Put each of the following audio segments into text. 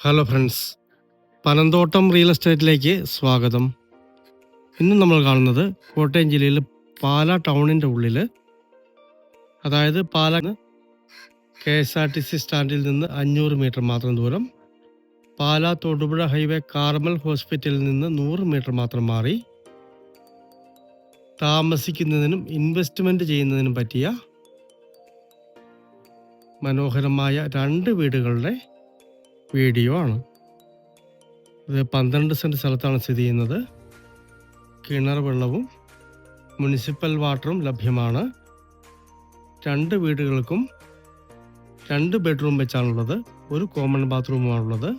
Hello friends Panamthottam real എസ്റ്റേറ്റിലേക്ക് സ്വാഗതം. ഇന്ന് നമ്മൾ കാണുന്നത് കോട്ടയം ജില്ലയിൽ പാല ടൗണിന്റെ ഉള്ളിൽ അതായത് Pala K S R T C സ്റ്റാൻഡിൽ നിന്ന് അഞ്ഞൂറ് മീറ്റർ മാത്രം ദൂരം പാല തൊടുപുഴ ഹൈവേ കാർമൽ ഹോസ്പിറ്റലിൽ നിന്ന് നൂറ് മീറ്റർ മാത്രം മാറി താമസിക്കുന്നതിനും ഇൻവെസ്റ്റ്മെന്റ് ചെയ്യുന്നതിനും പറ്റിയ മനോഹരമായ രണ്ട് വീടുകളുടെ വീഡിയോ ആണ്. ഇത് പന്ത്രണ്ട് സെന്റ് സ്ഥലത്താണ് സ്ഥിതി ചെയ്യുന്നത്. കിണർ വെള്ളവും മുനിസിപ്പൽ വാട്ടറും ലഭ്യമാണ്. രണ്ട് വീടുകൾക്കും രണ്ട് ബെഡ്റൂം വെച്ചാണുള്ളത്. ഒരു കോമൺ ബാത്റൂമാണുള്ളത്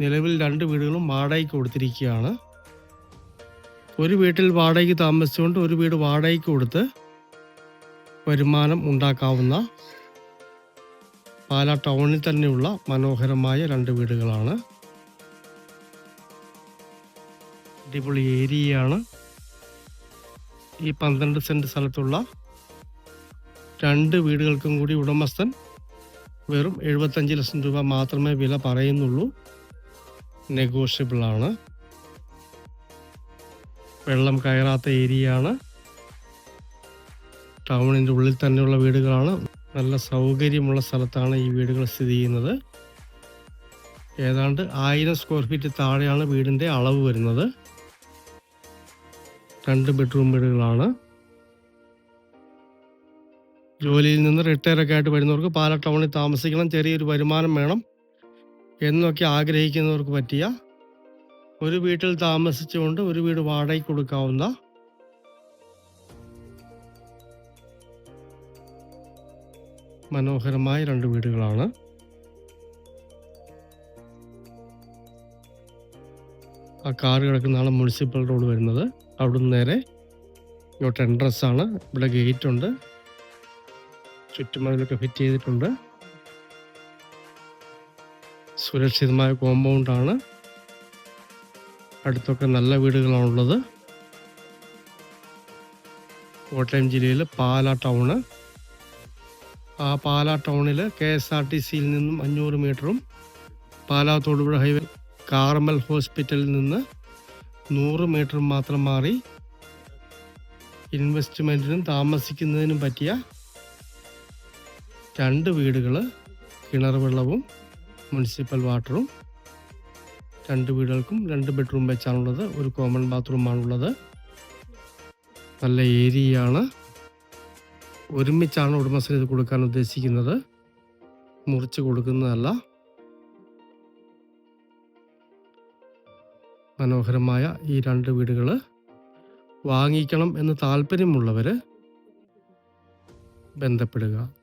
നിലവിൽ രണ്ട് വീടുകളും വാടകയ്ക്ക് കൊടുത്തിരിക്കുകയാണ്. ഒരു വീട്ടിൽ വാടകയ്ക്ക് താമസിച്ചുകൊണ്ട് ഒരു വീട് വാടകയ്ക്ക് കൊടുത്ത് വരുമാനം ഉണ്ടാക്കാവുന്ന പാലാ ടൗണിൽ തന്നെയുള്ള മനോഹരമായ രണ്ട് വീടുകളാണ്. അടിപൊളി ഏരിയയാണ്. ഈ പന്ത്രണ്ട് സെന്റ് സ്ഥലത്തുള്ള രണ്ട് വീടുകൾക്കും കൂടി ഉടമസ്ഥൻ. വെറും എഴുപത്തഞ്ച് ലക്ഷം രൂപ മാത്രമേ വില പറയുന്നുള്ളൂ. നെഗോഷ്യബിൾ ആണ് വെള്ളം കയറാത്ത ഏരിയയാണ്. ടൗണിന്റെ ഉള്ളിൽ തന്നെയുള്ള വീടുകളാണ്. നല്ല സൗകര്യമുള്ള സ്ഥലത്താണ് ഈ വീടുകൾ സ്ഥിതി ചെയ്യുന്നത്. ഏതാണ്ട് ആയിരം സ്ക്വയർ ഫീറ്റ് താഴെയാണ് വീടിന്റെ അളവ് വരുന്നത്. രണ്ട് ബെഡ്റൂം വീടുകളാണ്. ജോലിയിൽ നിന്ന് റിട്ടയർ ഒക്കെ ആയിട്ട് വരുന്നവർക്ക് പാല ടൗണിൽ താമസിക്കണം ചെറിയൊരു വരുമാനം വേണം എന്നൊക്കെ ആഗ്രഹിക്കുന്നവർക്ക് പറ്റിയ ഒരു വീട്ടിൽ താമസിച്ചുകൊണ്ട് ഒരു വീട് വാടകയ്ക്ക് കൊടുക്കാവുന്ന മനോഹരമായ രണ്ട് വീടുകളാണ്. ആ കാർ കിടക്കുന്നതാണ് മുനിസിപ്പൽ റോഡ് വരുന്നത്. അവിടുന്ന് നേരെ ഇങ്ങോട്ട് എൻട്രസ് ആണ്. ഇവിടെ ഗേറ്റ് ഉണ്ട്. ചുറ്റുമതിലൊക്കെ ഫിറ്റ് ചെയ്തിട്ടുണ്ട്. സുരക്ഷിതമായ കോമ്പൗണ്ടാണ് അടുത്തൊക്കെ നല്ല വീടുകളാണുള്ളത്. കോട്ടയം ജില്ലയിൽ പാല ടൗണ് പാലാ ടൗണിൽ കെ എസ് ആർ ടി സിയിൽ നിന്നും അഞ്ഞൂറ് മീറ്ററും പാലാ തൊടുപുഴ ഹൈവേ കാർമൽ ഹോസ്പിറ്റലിൽ നിന്ന് നൂറ് മീറ്റർ മാത്രം മാറി ഇൻവെസ്റ്റ്മെന്റിനും താമസിക്കുന്നതിനും പറ്റിയ രണ്ട് വീടുകൾ കിണർ വെള്ളവും മുനിസിപ്പൽ വാട്ടറും. രണ്ട് വീടുകൾക്കും രണ്ട് ബെഡ്റൂം വെച്ചാണുള്ളത്. ഒരു കോമൺ ബാത്റൂമാണുള്ളത്. നല്ല ഏരിയയാണ്. ഒരുമിച്ചാണ് ഉടമസ്ഥൻ ഇത് കൊടുക്കാൻ ഉദ്ദേശിക്കുന്നത്. മുറിച്ച് കൊടുക്കുന്നതല്ല. മനോഹരമായ ഈ രണ്ട് വീടുകൾ വാങ്ങിക്കണം എന്ന് താല്പര്യമുള്ളവർ ബന്ധപ്പെടുക.